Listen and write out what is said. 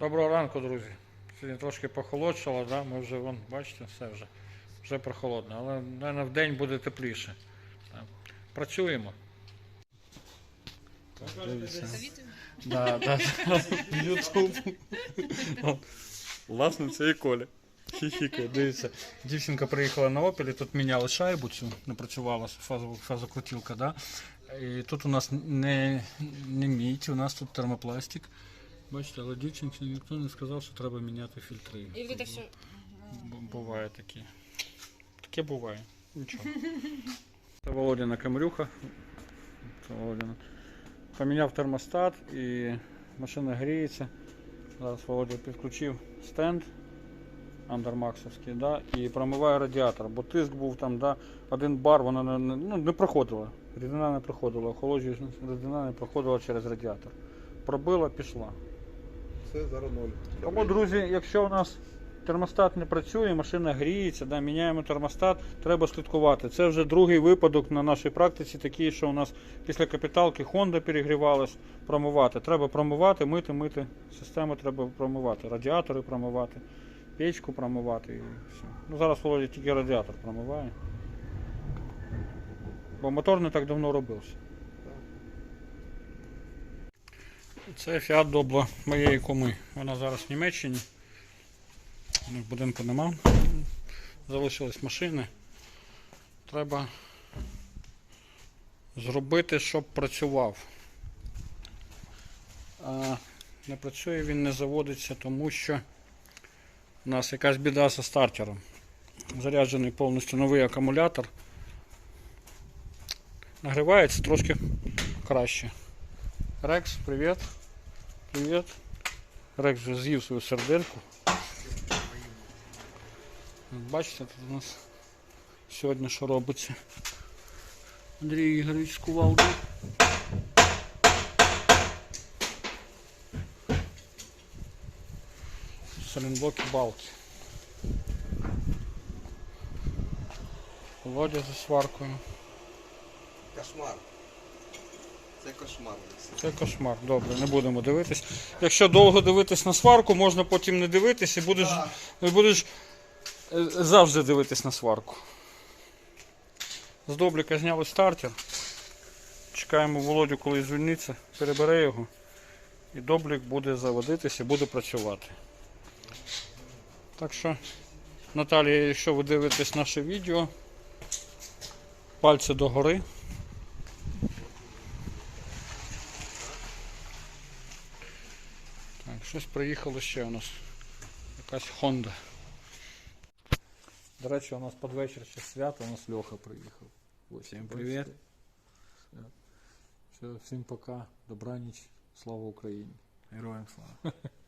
Доброго ранку, друзі. Сьогодні трошки похолодшало, да? ми вже вон, бачите, все вже, вже прохолодно, але мабуть, в день буде тепліше. Так. Працюємо. Так, дивіться. Да, да. Ютуб. Власне, це і Коля. Хіхікає, дивіться. Дівчинка приїхала на опілі, тут міняли шайбу цю, не працювала фазокрутілка, да? І тут у нас не, не мідь, у нас тут термопластик. Бачите, але дівчинці ніхто не сказав, що треба міняти фільтри. І вот это все. Буває таке. Таке буває. Нічого. Це Володіна камерюха. Це Володіна. Поміняв термостат і машина гріється. Зараз Володя підключив стенд андермаксовський, да, і промиває радіатор, бо тиск був там, да, один бар, вона не, не- ну, не проходила. Рідина не проходила, охолоджуюча рідина не проходила через радіатор. Пробила, пішла. Все зараз ноль. Тому, друзі, якщо у нас термостат не працює, машина гріється, да, міняємо термостат, треба слідкувати. Це вже другий випадок на нашій практиці, такий, що у нас після капіталки Honda перегрівалась, промивати. Треба промивати, мити, мити. Систему треба промивати, радіатори промивати, печку промивати і все. Ну, зараз Володя тільки радіатор промиває. Бо мотор не так давно робився. Це Fiat Doblo моєї куми. Вона зараз в Німеччині. Них будинку нема. Залишились машини. Треба зробити, щоб працював. А не працює він, не заводиться, тому що у нас якась біда зі стартером. Заряджений повністю новий акумулятор. Нагрівається трошки краще. Рекс, привіт. Привіт. Рекс вже з'їв свою сердельку. Бачите, тут у нас сьогодні що робиться. Андрій Ігорович з кувалди. Саленблоки балки. Володя за сваркою. Кошмар. Це кошмар. Це кошмар. Добре, не будемо дивитись. Якщо довго дивитись на сварку, можна потім не дивитись і будеш, і будеш е, завжди дивитись на сварку. З Добліка зняли стартер. Чекаємо Володю, коли звільниться, перебере його. І Доблік буде заводитися, буде працювати. Так що, Наталія, якщо ви дивитесь наше відео, пальці догори. Так, щось приїхало ще у нас. Якась Honda. До речі, у нас під вечір ще свято, у нас Льоха приїхав. Всім привіт. Все, всім пока, добраніч, слава Україні. Героям слава.